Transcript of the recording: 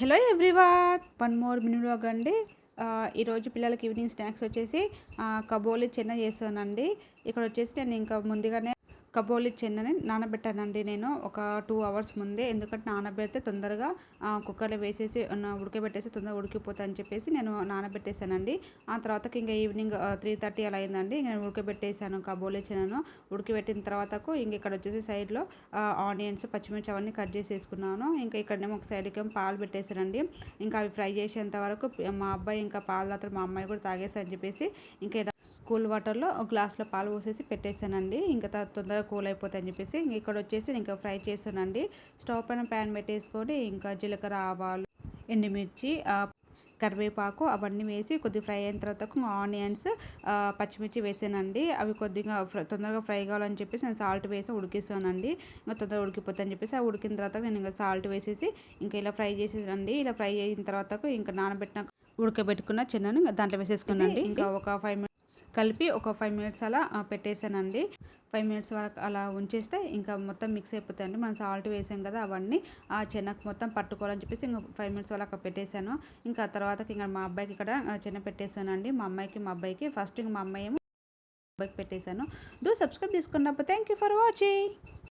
Hello everyone one more mini vlog అండి ఈరోజు పిల్లలకి ఈవినింగ్ స్నాక్స్ వచ్చేసి కబోలి చిన్న చేస్తానండి ఇక్కడ వచ్చేసి నేను ఇంకా ముందుగానే కబోలి చెన్నని నానబెట్టానండి నేను ఒక టూ అవర్స్ ముందే. ఎందుకంటే నానబెడితే తొందరగా కుక్కర్లో వేసేసి ఉడకబెట్టేసి తొందరగా ఉడికిపోతా అని చెప్పేసి నేను నానబెట్టేశానండి. ఆ తర్వాతకి ఇంకా ఈవినింగ్ త్రీ థర్టీ అలా అయిందండి. నేను ఉడకబెట్టేశాను కబోలి చెన్నను. ఉడకబెట్టిన తర్వాతకు ఇంక ఇక్కడ వచ్చేసి సైడ్లో ఆనియన్స్ పచ్చిమిర్చి అవన్నీ కట్ చేసేసుకున్నాను. ఇంకా ఇక్కడనేమో ఒక సైడ్కి ఏమో పాలు పెట్టేసానండి ఇంకా అవి ఫ్రై చేసేంత వరకు మా అబ్బాయి ఇంకా పాలు తాగుతాడు మా అమ్మాయి కూడా తాగేసి అని చెప్పేసి ఇంకా కూల్ వాటర్లో ఒక గ్లాస్లో పాలు పోసేసి పెట్టేసానండి. ఇంకా తొందరగా కూల్ అయిపోతాయి అని చెప్పేసి ఇంక ఇక్కడ వచ్చేసి ఇంకా ఫ్రై చేస్తానండి స్టవ్ పైన ప్యాన్ పెట్టేసుకొని ఇంకా జీలకర్ర ఆవాలు ఎండుమిర్చి ఆ, కరివేపాకు అవన్నీ వేసి కొద్దిగా ఫ్రై అయిన తర్వాత ఆనియన్స్ ఆ, పచ్చిమిర్చి వేసానండి. అవి కొద్దిగా తొందరగా ఫ్రై కావాలని చెప్పేసి నేను సాల్ట్ వేసి ఉడికిస్తానండి ఇంకా తొందరగా ఉడికిపోతాయి అని చెప్పేసి అవి ఉడికిన తర్వాత నేను ఇంకా సాల్ట్ వేసేసి ఇంకా ఇలా ఫ్రై చేసేదండి ఇలా ఫ్రై అయిన తర్వాత ఇంకా నానబెట్టిన ఉడకబెట్టుకున్న చిన్నను ఇంకా దాంట్లో వేసేసుకున్నాండి ఇంకా ఒక ఫైవ్ మినిట్స్ కలిపి ఒక ఫైవ్ మినిట్స్ అలా పెట్టేశానండి. ఫైవ్ మినిట్స్ వరకు అలా ఉంచేస్తే ఇంకా మొత్తం మిక్స్ అయిపోతాయండి. మనం సాల్ట్ వేసాం కదా అవన్నీ ఆ చెనక్ మొత్తం పట్టుకోవాలని చెప్పేసి ఇంకా ఫైవ్ మినిట్స్ వరకు అక్కడ పెట్టేశాను. ఇంకా తర్వాత ఇంకా మా అబ్బాయికి ఇక్కడ చిన్న చెన్న పెట్టేశానండి. మా అమ్మాయికి మా అబ్బాయికి ఫస్ట్ ఇంకా మా అమ్మాయి ఏమో అబ్బాయికి పెట్టేశాను. డూ సబ్స్క్రైబ్ చేసుకున్నప్పుడు థ్యాంక్ యూ ఫర్ వాచింగ్